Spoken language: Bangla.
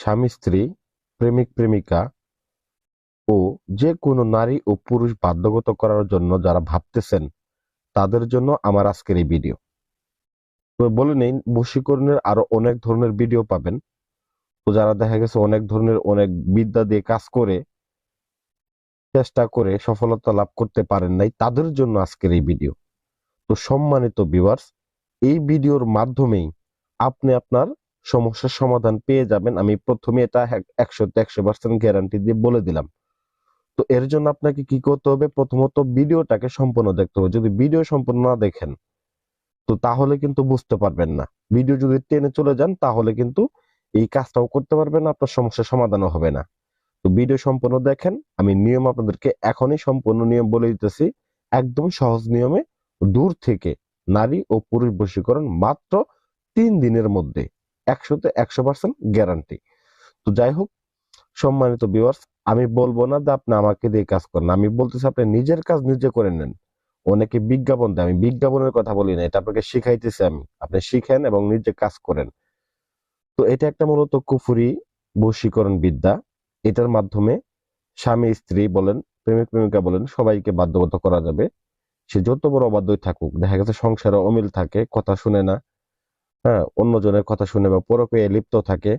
স্বামী, স্ত্রী, প্রেমিক, প্রেমিকা ও যে কোনো নারী ও পুরুষ বাধ্যগত করার জন্য যারা ভাবতেছেন, তাদের জন্য আমার আজকের এই ভিডিও। তো বলে নেই, বশীকরণের আরও অনেক ধরনের ভিডিও পাবেন। তো যারা দেখা গেছে অনেক ধরনের, অনেক বিদ্যা দিয়ে কাজ করে, চেষ্টা করে সফলতা লাভ করতে পারেন নাই, তাদের জন্য আজকের এই ভিডিও। তো সম্মানিত ভিউয়ার্স এই ভিডিওর মাধ্যমেই আপনি আপনার সমস্যার সমাধান পেয়ে যাবেন। আমি প্রথমে এটা একশো একশো পার্সেন্ট গ্যারান্টি দিয়ে বলে দিলাম। তো এর জন্য আপনাকে কি করতে হবে? প্রথমত ভিডিওটাকে সম্পূর্ণ দেখতে হবে। যদি ভিডিও সম্পূর্ণ না দেখেন, তো তাহলে কিন্তু বুঝতে পারবেন না। ভিডিও যদি টেনে চলে যান, তাহলে কিন্তু এই কাজটাও করতে পারবেন আপনার সমস্যার সমাধানও হবে না। তো ভিডিও সম্পূর্ণ দেখেন। আমি নিয়ম আপনাদেরকে এখনই সম্পূর্ণ নিয়ম বলে দিতেছি। একদম সহজ নিয়মে দূর থেকে নারী ও পুরুষ বশীকরণ মাত্র তিন দিনের মধ্যে। একশোতে একশো পার্সেন্ট গ্যারান্টি তো যাই হোক, সম্মানিত ভিউয়ার্স আমি বলব না যে আপনি আমাকে দিয়ে কাজ করেন আমি বলতেছি আপনি নিজের কাজ নিজে করে নেন। অনেকে বিজ্ঞাপন দেয়, আমি বিজ্ঞাপনের কথা বলি না, এটা আপনাকে শিখাইতেছি আমি। আপনি শিখেন এবং নিজে কাজ করেন। তো এটা একটা মূলত কুফুরি, বশীকরণ বিদ্যা। এটার মাধ্যমে স্বামী, স্ত্রী বলেন, প্রেমিক, প্রেমিকা বলেন, সবাইকে বাধ্যগত করা যাবে। সে যত বড় অবাধ্যই থাকুক, দেখা গেছে সংসারে অমিল থাকে, কথা শুনে না। হ্যাঁ অন্যজনের কথা শুনে বা পরকে লিপ্ত থাকে